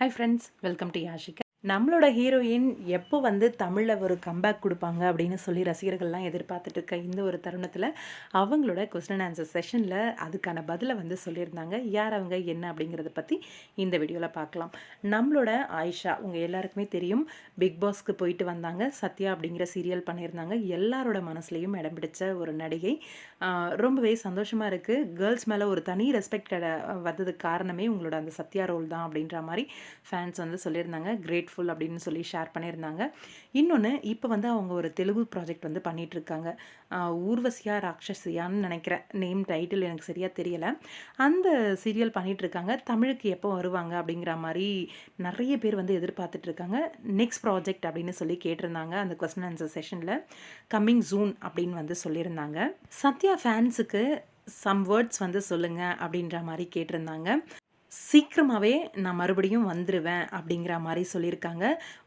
Hi friends, welcome to Yashika. நம்மளோட heroine எப்போ வந்து தமிழில் ஒரு கம்பேக் கொடுப்பாங்க அப்படின்னு சொல்லி ரசிகர்கள்லாம் எதிர்பார்த்துட்டு இருக்க இந்த ஒரு தருணத்தில் அவங்களோட கொஸ்டின் ஆன்சர் செஷனில் அதுக்கான பதிலை வந்து சொல்லியிருந்தாங்க. யார் அவங்க என்ன அப்படிங்கிறத பற்றி இந்த வீடியோவில் பார்க்கலாம். நம்மளோட ஆயிஷா உங்கள் எல்லாருக்குமே தெரியும் பிக் பாஸ்க்கு போயிட்டு வந்தாங்க. சத்யா அப்படிங்கிற சீரியல் பண்ணியிருந்தாங்க. எல்லாரோட மனசுலையும் இடம் பிடிச்ச ஒரு நடிகை. ரொம்பவே சந்தோஷமாக இருக்குது கேர்ள்ஸ் மேலே ஒரு தனி ரெஸ்பெக்ட் கிட வந்ததுக்கு காரணமே உங்களோட அந்த சத்யா ரோல் தான் அப்படின்ற மாதிரி ஃபேன்ஸ் வந்து சொல்லியிருந்தாங்க. கிரேட் கிரேட்ஃபுல் அப்படின்னு சொல்லி ஷேர் பண்ணியிருந்தாங்க. இன்னொன்று இப்போ வந்து அவங்க ஒரு தெலுங்கு ப்ராஜெக்ட் வந்து பண்ணிகிட்ருக்காங்க ஊர்வசியா ராட்சசியான்னு நினைக்கிறேன். நேம் டைட்டில் எனக்கு சரியாக தெரியலை. அந்த சீரியல் பண்ணிகிட்ருக்காங்க தமிழுக்கு எப்போ வருவாங்க அப்படிங்கிற மாதிரி நிறைய பேர் வந்து எதிர்பார்த்துட்ருக்காங்க நெக்ஸ்ட் ப்ராஜெக்ட் அப்படின்னு சொல்லி கேட்டிருந்தாங்க அந்த கொஸ்டின் ஆன்சர் செஷனில் கம்மிங் ஜூன் அப்படின்னு வந்து சொல்லியிருந்தாங்க. சத்யா ஃபேன்ஸுக்கு சம் வேர்ட்ஸ் வந்து சொல்லுங்கள் அப்படின்ற மாதிரி கேட்டிருந்தாங்க. சீக்கிரமாகவே நான் மறுபடியும் வந்துடுவேன் அப்படிங்கிற மாதிரி சொல்லியிருக்காங்க.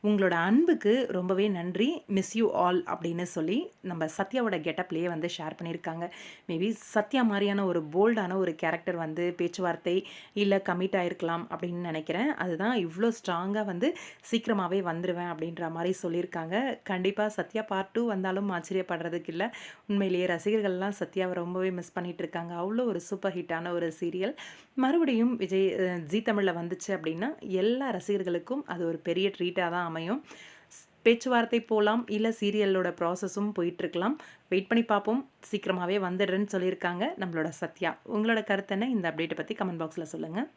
உங்களோட அன்புக்கு ரொம்பவே நன்றி. மிஸ் யூ ஆல் அப்படின்னு சொல்லி நம்ம சத்யாவோட கெட்டப்லேயே வந்து ஷேர் பண்ணியிருக்காங்க. மேபி சத்யா மாதிரியான ஒரு போல்டான ஒரு கேரக்டர் வந்து பேச்சுவார்த்தை இல்லை கமிட் ஆகிருக்கலாம் அப்படின்னு நினைக்கிறேன். அதுதான் இவ்வளோ ஸ்ட்ராங்காக வந்து சீக்கிரமாகவே வந்துடுவேன் அப்படின்ற மாதிரி சொல்லியிருக்காங்க. கண்டிப்பாக சத்யா பார்ட் டூ வந்தாலும் ஆச்சரியப்படுறதுக்கு இல்லை. உண்மையிலேயே ரசிகர்கள்லாம் சத்யாவை ரொம்பவே மிஸ் பண்ணிகிட்டு இருக்காங்க. அவ்வளோ ஒரு சூப்பர் ஹிட்டான ஒரு சீரியல் மறுபடியும் விஜய் ஜீ தமிழில் வந்துச்சு அப்படின்னா எல்லா ரசிகர்களுக்கும் அது ஒரு பெரிய ட்ரீட்டாக தான் அமையும். பேச்சுவார்த்தை போகலாம் இல்லை சீரியலோட ப்ராசஸும் போயிட்டுருக்கலாம். வெயிட் பண்ணி பார்ப்போம் சீக்கிரமாகவே வந்துடுறேன்னு சொல்லியிருக்காங்க நம்மளோட சத்யா. உங்களோட கருத்து என்ன? இந்த அப்டேட்டை பற்றி கமெண்ட் பாக்ஸில் சொல்லுங்கள்